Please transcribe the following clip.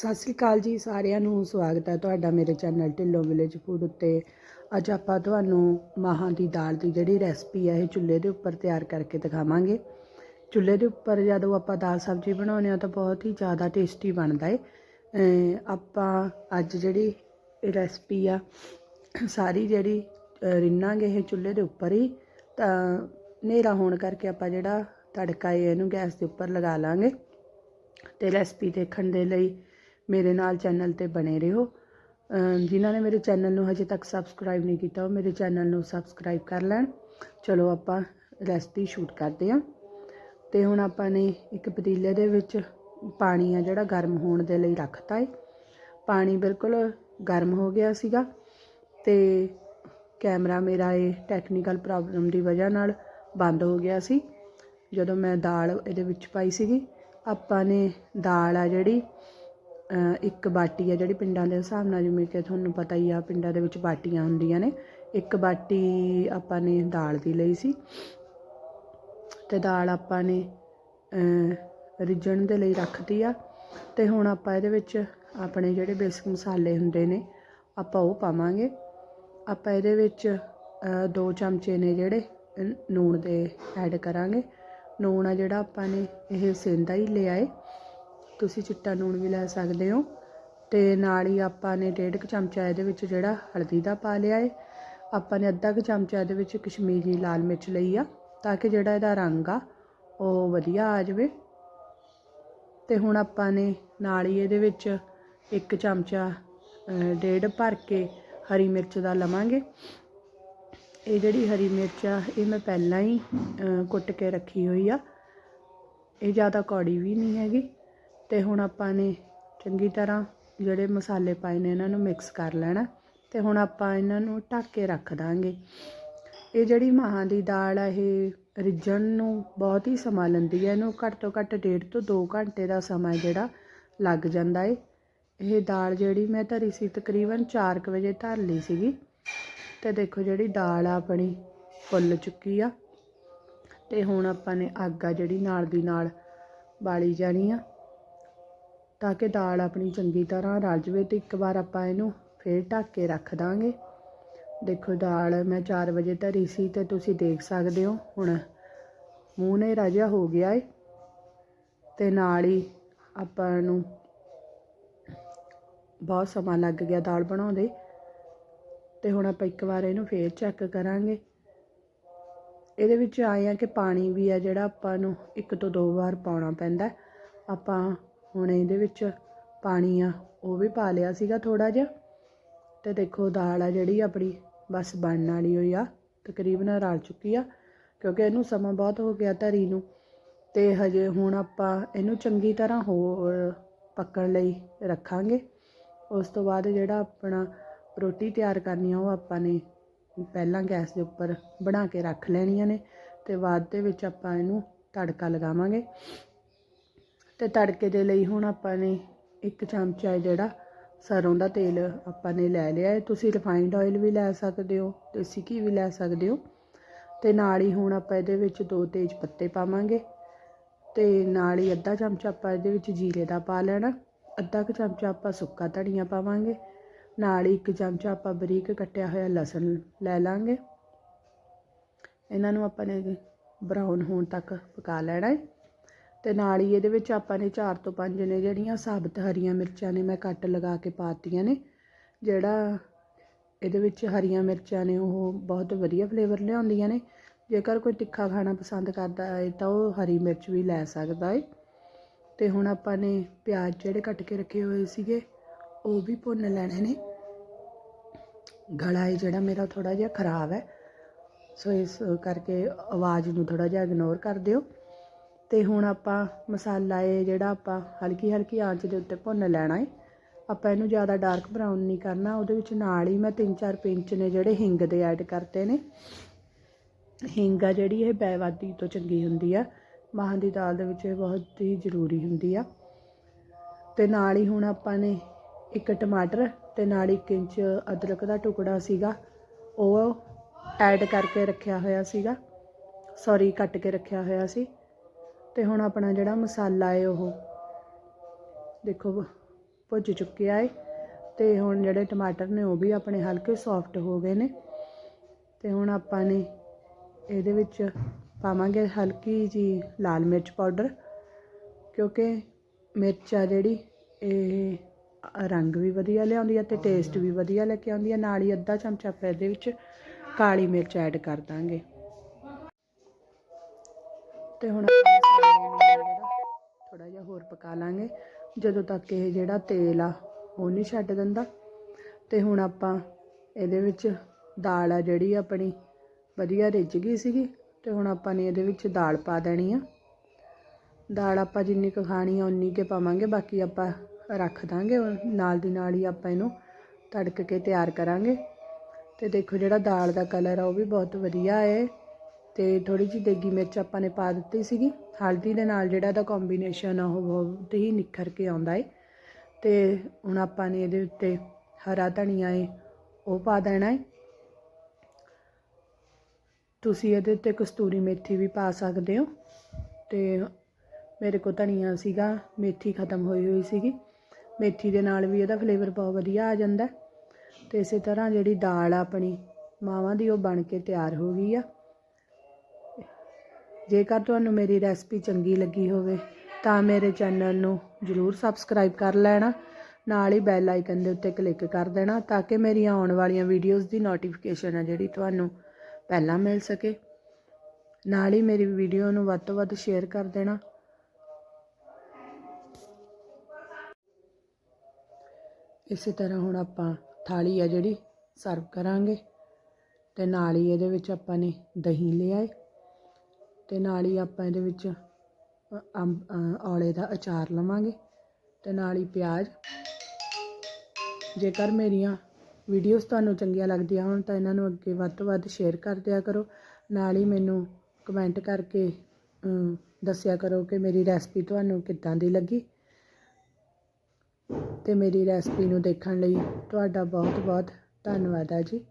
ਸਤਿ ਸ੍ਰੀ ਅਕਾਲ ਜੀ ਸਾਰਿਆਂ ਨੂੰ, ਸਵਾਗਤ ਹੈ ਤੁਹਾਡਾ ਮੇਰੇ ਚੈਨਲ ਢਿੱਲੋਂ ਵਿਲੇਜ ਫੂਡ ਉੱਤੇ। ਅੱਜ ਆਪਾਂ ਤੁਹਾਨੂੰ ਮਾਹਾਂ ਦੀ ਦਾਲ ਦੀ ਜਿਹੜੀ ਰੈਸਪੀ ਹੈ, ਇਹ ਚੁੱਲ੍ਹੇ ਦੇ ਉੱਪਰ ਤਿਆਰ ਕਰਕੇ ਦਿਖਾਵਾਂਗੇ। ਚੁੱਲ੍ਹੇ ਦੇ ਉੱਪਰ ਜਦੋਂ ਆਪਾਂ ਦਾਲ ਸਬਜ਼ੀ ਬਣਾਉਂਦੇ ਆ ਤਾਂ ਬਹੁਤ ਹੀ ਜ਼ਿਆਦਾ ਟੇਸਟੀ ਬਣਦਾ ਏ। ਆਪਾਂ ਅੱਜ ਜਿਹੜੀ ਰੈਸਪੀ ਆ, ਸਾਰੀ ਜਿਹੜੀ ਰਿੰਨਾਂਗੇ ਇਹ ਚੁੱਲ੍ਹੇ ਦੇ ਉੱਪਰ ਹੀ। ਤਾਂ ਹਨੇਰਾ ਹੋਣ ਕਰਕੇ ਆਪਾਂ ਜਿਹੜਾ ਤੜਕਾ ਹੈ ਇਹਨੂੰ ਗੈਸ ਦੇ ਉੱਪਰ ਲਗਾ ਲਾਂਗੇ। ਤੇ ਰੈਸਪੀ ਦੇਖਣ ਦੇ ਲਈ ਮੇਰੇ ਨਾਲ ਚੈਨਲ ਤੇ ਬਣੇ ਰਹੋ। ਜਿਨ੍ਹਾਂ ਨੇ ਮੇਰੇ ਚੈਨਲ ਨੂੰ ਹਜੇ ਤੱਕ ਸਬਸਕ੍ਰਾਈਬ ਨਹੀਂ ਕੀਤਾ, ਉਹ ਮੇਰੇ ਚੈਨਲ ਨੂੰ ਸਬਸਕ੍ਰਾਈਬ ਕਰ ਲੈਣ। ਚਲੋ ਆਪਾਂ ਰੈਸਪੀ ਸ਼ੂਟ ਕਰਦੇ ਹਾਂ। ਤੇ ਹੁਣ ਆਪਾਂ ਨੇ ਇੱਕ ਪਤੀਲੇ ਦੇ ਵਿੱਚ ਪਾਣੀ ਆ ਜਿਹੜਾ ਗਰਮ ਹੋਣ ਦੇ ਲਈ ਰੱਖਤਾ ਹੈ ਪਾਣੀ ਬਿਲਕੁਲ ਗਰਮ ਹੋ ਗਿਆ ਸੀਗਾ ਤੇ ਕੈਮਰਾ ਮੇਰਾ ਇਹ ਟੈਕਨੀਕਲ ਪ੍ਰੋਬਲਮ ਦੀ ਵਜ੍ਹਾ ਨਾਲ ਬੰਦ ਹੋ ਗਿਆ ਸੀ। ਜਦੋਂ ਮੈਂ ਦਾਲ ਇਹਦੇ ਵਿੱਚ ਪਾਈ ਸੀਗੀ, ਆਪਾਂ ਨੇ ਦਾਲ ਆ ਜਿਹੜੀ ਇੱਕ ਬਾਟੀ ਆ ਜਿਹੜੀ ਪਿੰਡਾਂ ਦੇ ਹਿਸਾਬ ਨਾਲ ਜਿਵੇਂ ਕਿ ਤੁਹਾਨੂੰ ਪਤਾ ਹੀ ਆ ਪਿੰਡਾਂ ਦੇ ਵਿੱਚ ਬਾਟੀਆਂ ਹੁੰਦੀਆਂ ਨੇ। ਇੱਕ ਬਾਟੀ ਆਪਾਂ ਨੇ ਦਾਲ ਦੀ ਲਈ ਸੀ। ਤੇ ਦਾਲ ਆਪਾਂ ਨੇ ਰਿੱਝਣ ਦੇ ਲਈ ਰੱਖਤੀ ਆ। ਤੇ ਹੁਣ ਆਪਾਂ ਇਹਦੇ ਵਿੱਚ ਆਪਣੇ ਜਿਹੜੇ ਬੇਸਿਕ ਮਸਾਲੇ ਹੁੰਦੇ ਨੇ ਆਪਾਂ ਉਹ ਪਾਵਾਂਗੇ। ਆਪਾਂ ਇਹਦੇ ਵਿੱਚ ਦੋ ਚਮਚੇ ਨੇ ਜਿਹੜੇ ਅ, ਨੂਣ ਦੇ ਐਡ ਕਰਾਂਗੇ। ਨੂਣ ਆ ਜਿਹੜਾ ਆਪਾਂ ਨੇ ਇਹ ਸੇਂਦਾ ਹੀ ਲਿਆ ਏ ਤੁਸੀਂ ਚਿੱਟਾ ਲੂਣ ਵੀ ਲੈ ਸਕਦੇ ਹੋ। ਤੇ ਨਾਲ ਹੀ ਆਪਾਂ ਨੇ ਡੇਢ ਕੁ ਚਮਚਾ ਇਹਦੇ ਵਿੱਚ ਜਿਹੜਾ ਹਲਦੀ ਦਾ ਪਾ ਲਿਆ ਏ। ਆਪਾਂ ਨੇ ਅੱਧਾ ਕੁ ਚਮਚਾ ਇਹਦੇ ਵਿੱਚ ਕਸ਼ਮੀਰੀ ਲਾਲ ਮਿਰਚ ਲਈ ਆ, ਤਾਂ ਕਿ ਜਿਹੜਾ ਇਹਦਾ ਰੰਗ ਆ, ਉਹ ਵਧੀਆ ਆ ਜਾਵੇ। ਤੇ ਹੁਣ ਆਪਾਂ ਨੇ ਨਾਲ ਹੀ ਇਹਦੇ ਵਿੱਚ ਇੱਕ ਚਮਚਾ ਡੇਢ ਭਰ ਕੇ ਹਰੀ ਮਿਰਚ ਦਾ ਲਵਾਂਗੇ। ਇਹ ਜਿਹੜੀ ਹਰੀ ਮਿਰਚ ਆ, ਇਹ ਮੈਂ ਪਹਿਲਾਂ ਹੀ ਕੁੱਟ ਕੇ ਰੱਖੀ ਹੋਈ ਆ। ਇਹ ਜ਼ਿਆਦਾ ਕੌੜੀ ਵੀ ਨਹੀਂ ਹੈਗੀ। ਅਤੇ ਹੁਣ ਆਪਾਂ ਨੇ ਚੰਗੀ ਤਰ੍ਹਾਂ ਜਿਹੜੇ ਮਸਾਲੇ ਪਾਏ ਨੇ, ਇਹਨਾਂ ਨੂੰ ਮਿਕਸ ਕਰ ਲੈਣਾ ਅਤੇ ਹੁਣ ਆਪਾਂ ਇਹਨਾਂ ਨੂੰ ਢੱਕ ਕੇ ਰੱਖ ਦਾਂਗੇ। ਇਹ ਜਿਹੜੀ ਮਾਹਾਂ ਦੀ ਦਾਲ ਆ, ਇਹ ਰਿੱਝਣ ਨੂੰ ਬਹੁਤ ਹੀ ਸਮਾਂ ਲੈਂਦੀ ਹੈ ਇਹਨੂੰ ਘੱਟ ਤੋਂ ਘੱਟ ਡੇਢ ਤੋਂ 2 ਘੰਟੇ ਦਾ ਸਮਾਂ ਜਿਹੜਾ ਲੱਗ ਜਾਂਦਾ ਏ। ਇਹ ਦਾਲ ਜਿਹੜੀ ਮੈਂ ਧਰੀ ਸੀ, ਤਕਰੀਬਨ 4 ਕੁ ਵਜੇ ਧਰ ਲਈ ਸੀਗੀ। ਤੇ ਦੇਖੋ ਜਿਹੜੀ ਦਾਲ ਆ ਆਪਣੀ ਫੁੱਲ ਚੁੱਕੀ ਆ। ਤੇ ਹੁਣ ਆਪਾਂ ਨੇ ਅੱਗ ਆ ਜਿਹੜੀ ਨਾਲ ਦੀ ਨਾਲ ਬਾਲੀ ਜਾਣੀ ਆ। ਤਾਂ ਕਿ ਦਾਲ ਆਪਣੀ ਚੰਗੀ ਤਰ੍ਹਾਂ ਰਲ ਜਵੇ ਤੇ ਇੱਕ ਵਾਰ ਆਪਾਂ ਇਹਨੂੰ ਫਿਰ ਢੱਕ ਕੇ ਰੱਖ ਦਾਂਗੇ। ਦੇਖੋ ਦਾਲ ਮੈਂ 4 ਵਜੇ ਧਰੀ ਸੀ ਤੇ ਤੁਸੀਂ ਦੇਖ ਸਕਦੇ ਹੋ, ਹੁਣ ਮੂੰਹ ਨੇ ਰਾਜਾ ਹੋ ਗਿਆ ਏ। ਤੇ ਨਾਲ ਹੀ ਆਪਾਂ ਨੂੰ ਬਹੁਤ ਸਮਾਂ ਲੱਗ ਗਿਆ ਦਾਲ ਬਣਾਉਂਦੇ। ਤੇ ਹੁਣ ਆਪਾਂ ਇੱਕ ਵਾਰ ਇਹਨੂੰ ਫੇਰ ਚੈੱਕ ਕਰਾਂਗੇ। ਇਹਦੇ ਵਿੱਚ ਆਏ ਆ ਕਿ ਪਾਣੀ ਵੀ ਆ ਜਿਹੜਾ ਆਪਾਂ ਨੂੰ ਇੱਕ ਤੋਂ ਦੋ ਵਾਰ ਪਾਉਣਾ ਪੈਂਦਾ। ਆਪਾਂ ਹੁਣ ਇਹਦੇ ਵਿੱਚ ਪਾਣੀ ਆ, ਉਹ ਵੀ ਪਾ ਲਿਆ ਸੀਗਾ ਥੋੜਾ ਜਿਹਾ। ਤੇ ਦੇਖੋ, ਦਾਲ ਆ ਜਿਹੜੀ ਆਪਣੀ, ਬਸ ਬਣਨ ਵਾਲੀ ਹੋਈ ਆ, ਤਕਰੀਬਨ ਰਲ ਚੁੱਕੀ ਆ, ਕਿਉਂਕਿ ਇਹਨੂੰ ਸਮਾਂ ਬਹੁਤ ਹੋ ਗਿਆ ਧਰੀ ਨੂੰ। ਤੇ ਹਜੇ ਹੁਣ ਆਪਾਂ ਇਹਨੂੰ ਚੰਗੀ ਤਰ੍ਹਾਂ ਹੋਰ ਪੱਕਣ ਲਈ ਰੱਖਾਂਗੇ। ਉਸ ਤੋਂ ਬਾਅਦ ਜਿਹੜਾ ਆਪਣਾ ਰੋਟੀ ਤਿਆਰ ਕਰਨੀ ਆ, ਉਹ ਆਪਾਂ ਨੇ ਪਹਿਲਾਂ ਗੈਸ ਦੇ ਉੱਪਰ ਬਣਾ ਕੇ ਰੱਖ ਲੈਣੀਆਂ ਨੇ ਤੇ ਬਾਅਦ ਦੇ ਵਿੱਚ ਆਪਾਂ ਇਹਨੂੰ ਤੜਕਾ ਲਗਾਵਾਂਗੇ। ਤੇ ਤੜਕੇ ਦੇ ਲਈ ਹੁਣ ਆਪਾਂ ਨੇ ਇੱਕ ਚਮਚਾ ਜਿਹੜਾ ਸਰੋਂ ਦਾ ਤੇਲ ਆਪਾਂ ਨੇ ਲੈ ਲਿਆ ਹੈ। ਤੁਸੀਂ ਰਿਫਾਈਨਡ ਆਇਲ ਵੀ ਲੈ ਸਕਦੇ ਹੋ, ਦੇਸੀ ਘੀ ਵੀ ਲੈ ਸਕਦੇ ਹੋ। ਤੇ ਨਾਲ ਹੀ ਹੁਣ ਆਪਾਂ ਇਹਦੇ ਵਿੱਚ ਦੋ ਤੇਜ ਪੱਤੇ ਪਾਵਾਂਗੇ ਤੇ ਨਾਲ ਹੀ ਅੱਧਾ ਚਮਚਾ ਆਪਾਂ ਇਹਦੇ ਵਿੱਚ ਜੀਰੇ ਦਾ ਪਾ ਲੈਣਾ। ਅੱਧਾ ਕੁ ਚਮਚਾ ਆਪਾਂ ਸੁੱਕਾ ਧਨੀਆ ਪਾਵਾਂਗੇ। ਨਾਲ ਹੀ ਇੱਕ ਚਮਚਾ ਆਪਾਂ ਬਰੀਕ ਕੱਟਿਆ ਹੋਇਆ ਲਸਣ ਲੈ ਲਾਂਗੇ। ਇਹਨਾਂ ਨੂੰ ਆਪਾਂ ਨੇ ਬਰਾਊਨ ਹੋਣ ਤੱਕ ਪਕਾ ਲੈਣਾ ਹੈ। ਅਤੇ ਨਾਲ ਹੀ ਇਹਦੇ ਵਿੱਚ ਆਪਾਂ ਨੇ ਚਾਰ ਤੋਂ ਪੰਜ ਨੇ ਜਿਹੜੀਆਂ ਸਾਬਤ ਹਰੀਆਂ ਮਿਰਚਾਂ ਨੇ ਮੈਂ ਕੱਟ ਲਗਾ ਕੇ ਪਾਤੀਆਂ ਨੇ, ਜਿਹੜਾ ਇਹਦੇ ਵਿੱਚ ਹਰੀਆਂ ਮਿਰਚਾਂ ਨੇ ਉਹ ਬਹੁਤ ਵਧੀਆ ਫਲੇਵਰ ਲਿਆਉਂਦੀਆਂ ਨੇ। ਜੇਕਰ ਕੋਈ ਤਿੱਖਾ ਖਾਣਾ ਪਸੰਦ ਕਰਦਾ ਹੈ ਤਾਂ ਉਹ ਹਰੀ ਮਿਰਚ ਵੀ ਲੈ ਸਕਦਾ ਹੈ। ਤੇ ਹੁਣ ਆਪਾਂ ਨੇ ਪਿਆਜ਼ ਜਿਹੜੇ ਕੱਟ ਕੇ ਰੱਖੇ ਹੋਏ ਸੀਗੇ, ਉਹ ਵੀ ਭੁੰਨ ਲੈਣੇ ਨੇ। ਗਲਾ ਹੈ ਜਿਹੜਾ ਮੇਰਾ ਥੋੜਾ ਜਿਹਾ ਖਰਾਬ ਹੈ, ਸੋ ਇਸ ਕਰਕੇ ਆਵਾਜ਼ ਨੂੰ ਥੋੜਾ ਜਿਹਾ ਇਗਨੋਰ ਕਰ ਦਿਓ। ਅਤੇ ਹੁਣ ਆਪਾਂ ਮਸਾਲਾ ਏ ਜਿਹੜਾ ਆਪਾਂ ਹਲਕੀ ਹਲਕੀ ਆਂਚ ਦੇ ਉੱਤੇ ਭੁੰਨ ਲੈਣਾ ਏ। ਆਪਾਂ ਇਹਨੂੰ ਜ਼ਿਆਦਾ ਡਾਰਕ ਬਰਾਊਨ ਨਹੀਂ ਕਰਨਾ, ਉਹਦੇ ਵਿੱਚ ਨਾਲ ਹੀ ਮੈਂ 3-4 ਪਿੰਚ ਨੇ ਜਿਹੜੇ ਹਿੰਗ ਦੇ ਐਡ ਕਰਤੇ ਨੇ। ਹਿੰਗ ਆ ਜਿਹੜੀ ਇਹ ਬੈਵਾਦੀ ਤੋਂ ਚੰਗੀ ਹੁੰਦੀ ਆ, ਮਾਹਾਂ ਦੀ ਦਾਲ ਦੇ ਵਿੱਚ ਇਹ ਬਹੁਤ ਹੀ ਜ਼ਰੂਰੀ ਹੁੰਦੀ ਆ। ਤੇ ਨਾਲ ਹੀ ਹੁਣ ਆਪਾਂ ਨੇ ਇੱਕ ਟਮਾਟਰ ਤੇ ਨਾਲ 1 ਇੰਚ ਅਦਰਕ ਦਾ ਟੁਕੜਾ ਸੀਗਾ, ਉਹ ਐਡ ਕਰਕੇ ਰੱਖਿਆ ਹੋਇਆ ਸੀਗਾ। ਸੌਰੀ ਕੱਟ ਕੇ ਰੱਖਿਆ ਹੋਇਆ ਸੀ। ਤੇ ਹੁਣ ਆਪਣਾ ਜਿਹੜਾ ਮਸਾਲਾ ਹੈ ਉਹ ਦੇਖੋ ਭੁੱਜ ਚੁੱਕਿਆ ਏ ਤੇ ਹੁਣ ਜਿਹੜੇ ਟਮਾਟਰ ਨੇ ਉਹ ਵੀ ਆਪਣੇ ਹਲਕੇ ਸੌਫਟ ਹੋ ਗਏ ਨੇ ਤੇ ਹੁਣ ਆਪਾਂ ਨੇ ਇਹਦੇ ਵਿੱਚ ਪਾਵਾਂਗੇ ਹਲਕੀ ਜੀ ਲਾਲ ਮਿਰਚ ਪਾਊਡਰ ਕਿਉਂਕਿ ਮਿਰਚ ਆ ਜਿਹੜੀ ਇਹ ਰੰਗ ਵੀ ਵਧੀਆ ਲਿਆਉਂਦੀ ਹੈ ਤੇ ਟੇਸਟ ਵੀ ਵਧੀਆ ਲੈ ਕੇ ਆਉਂਦੀ ਹੈ ਨਾਲ ਹੀ ਅੱਧਾ ਚਮਚਾ ਆਪਾਂ ਇਹਦੇ ਵਿੱਚ ਕਾਲੀ ਮਿਰਚ ਐਡ ਕਰ ਦਾਂਗੇ। ਤੇ ਹੁਣ ਆਪਾਂ ਹੋਰ ਪਕਾ ਲਾਂਗੇ। ਜਦੋਂ ਤੱਕ ਇਹ ਜਿਹੜਾ ਤੇਲ ਆ, ਉਹ ਨਹੀਂ ਛੱਡ ਦਿੰਦਾ। ਤੇ ਹੁਣ ਆਪਾਂ ਇਹਦੇ ਵਿੱਚ ਦਾਲ ਆ ਜਿਹੜੀ ਆਪਣੀ, ਵਧੀਆ ਰਿੱਝ ਗਈ ਸੀਗੀ। ਤੇ ਹੁਣ ਆਪਾਂ ਨੇ ਇਹਦੇ ਵਿੱਚ ਦਾਲ ਪਾ ਦੇਣੀ ਆ। ਦਾਲ ਆਪਾਂ ਜਿੰਨੀ ਕੁ ਖਾਣੀ ਆ, ਉਨੀ ਕੇ ਪਾਵਾਂਗੇ। ਬਾਕੀ ਆਪਾਂ ਰੱਖ ਦਾਂਗੇ। ਨਾਲ ਦੀ ਨਾਲ ਹੀ ਆਪਾਂ ਇਹਨੂੰ ਤੜਕ ਕੇ ਤਿਆਰ ਕਰਾਂਗੇ। ਤੇ ਦੇਖੋ ਜਿਹੜਾ ਦਾਲ ਦਾ ਕਲਰ ਆ, ਉਹ ਵੀ ਬਹੁਤ ਵਧੀਆ ਹੈ ਤੇ ਥੋੜੀ ਜਿਹੀ ਦੇਗੀ ਮਿਰਚ ਆਪਾਂ ਨੇ ਪਾ ਦਿੱਤੀ ਸੀਗੀ। ਹਲਦੀ ਦੇ ਨਾਲ ਜਿਹੜਾ ਦਾ ਕੰਬੀਨੇਸ਼ਨ ਆ, ਉਹ ਬਹੁਤ ਹੀ ਨਿਖਰ ਕੇ ਆਉਂਦਾ ਏ। ਤੇ ਹੁਣ ਆਪਾਂ ਨੇ ਇਹਦੇ ਉੱਤੇ ਹਰਾ ਧਨੀਆ ਏ, ਉਹ ਪਾ ਦੇਣਾ ਏ। ਤੁਸੀਂ ਇਹਦੇ ਉੱਤੇ ਕਸਤੂਰੀ ਮੇਥੀ ਵੀ ਪਾ ਸਕਦੇ ਹੋ। ਤੇ ਮੇਰੇ ਕੋਲ ਧਨੀਆ ਸੀਗਾ, ਮੇਥੀ ਖਤਮ ਹੋਈ ਹੋਈ ਸੀਗੀ। ਮੇਥੀ ਦੇ ਨਾਲ ਵੀ ਇਹਦਾ ਫਲੇਵਰ ਬਹੁਤ ਵਧੀਆ ਆ ਜਾਂਦਾ। ਹੈ। ਤੇ ਇਸੇ ਤਰ੍ਹਾਂ ਜਿਹੜੀ ਦਾਲ ਆ ਆਪਣੀ, ਮਾਵਾਂ ਦੀ ਉਹ ਬਣ ਕੇ ਤਿਆਰ ਹੋ ਗਈ ਆ। ਜੇਕਰ ਤੁਹਾਨੂੰ ਮੇਰੀ ਰੈਸਪੀ ਚੰਗੀ ਲੱਗੀ ਹੋਵੇ, ਤਾਂ ਮੇਰੇ ਚੈਨਲ ਨੂੰ ਜਰੂਰ ਸਬਸਕ੍ਰਾਈਬ ਕਰ ਲੈਣਾ, ਨਾਲ ਹੀ ਬੈਲ ਆਈਕਨ ਦੇ ਉੱਤੇ ਕਲਿੱਕ ਕਰ ਦੇਣਾ, ਤਾਂ ਕਿ ਮੇਰੀਆਂ ਆਉਣ ਵਾਲੀਆਂ ਵੀਡੀਓਜ਼ ਦੀ ਨੋਟੀਫਿਕੇਸ਼ਨ ਆ ਜਿਹੜੀ ਤੁਹਾਨੂੰ ਪਹਿਲਾਂ ਮਿਲ ਸਕੇ। ਨਾਲ ਹੀ ਮੇਰੀ ਵੀਡੀਓ ਨੂੰ ਵੱਧ ਤੋਂ ਵੱਧ ਸ਼ੇਅਰ ਕਰ ਦੇਣਾ। ਇਸੇ ਤਰ੍ਹਾਂ ਹੁਣ ਆਪਾਂ ਥਾਲੀ ਆ ਜਿਹੜੀ ਸਰਵ ਕਰਾਂਗੇ ਤੇ ਨਾਲ ਹੀ ਇਹਦੇ ਵਿੱਚ ਆਪਾਂ ਨੇ ਦਹੀਂ ਲਿਆ ਏ ਅਤੇ ਨਾਲ ਹੀ ਆਪਾਂ ਇਹਦੇ ਵਿੱਚ ਅੰਬ ਔਲੇ ਦਾ ਅਚਾਰ ਲਵਾਂਗੇ ਅਤੇ ਨਾਲ ਹੀ ਪਿਆਜ਼। ਜੇਕਰ ਮੇਰੀਆਂ ਵੀਡੀਓਜ਼ ਤੁਹਾਨੂੰ ਚੰਗੀਆਂ ਲੱਗਦੀਆਂ ਹੋਣ ਤਾਂ ਇਹਨਾਂ ਨੂੰ ਅੱਗੇ ਵੱਧ ਤੋਂ ਵੱਧ ਸ਼ੇਅਰ ਕਰ ਦਿਆ ਕਰੋ। ਨਾਲ ਹੀ ਮੈਨੂੰ ਕਮੈਂਟ ਕਰਕੇ ਦੱਸਿਆ ਕਰੋ ਕਿ ਮੇਰੀ ਰੈਸਪੀ ਤੁਹਾਨੂੰ ਕਿੱਦਾਂ ਦੀ ਲੱਗੀ। ਤੇ ਮੇਰੀ ਰੈਸਪੀ ਨੂੰ ਦੇਖਣ ਲਈ ਤੁਹਾਡਾ ਬਹੁਤ ਬਹੁਤ ਧੰਨਵਾਦ ਹੈ ਜੀ।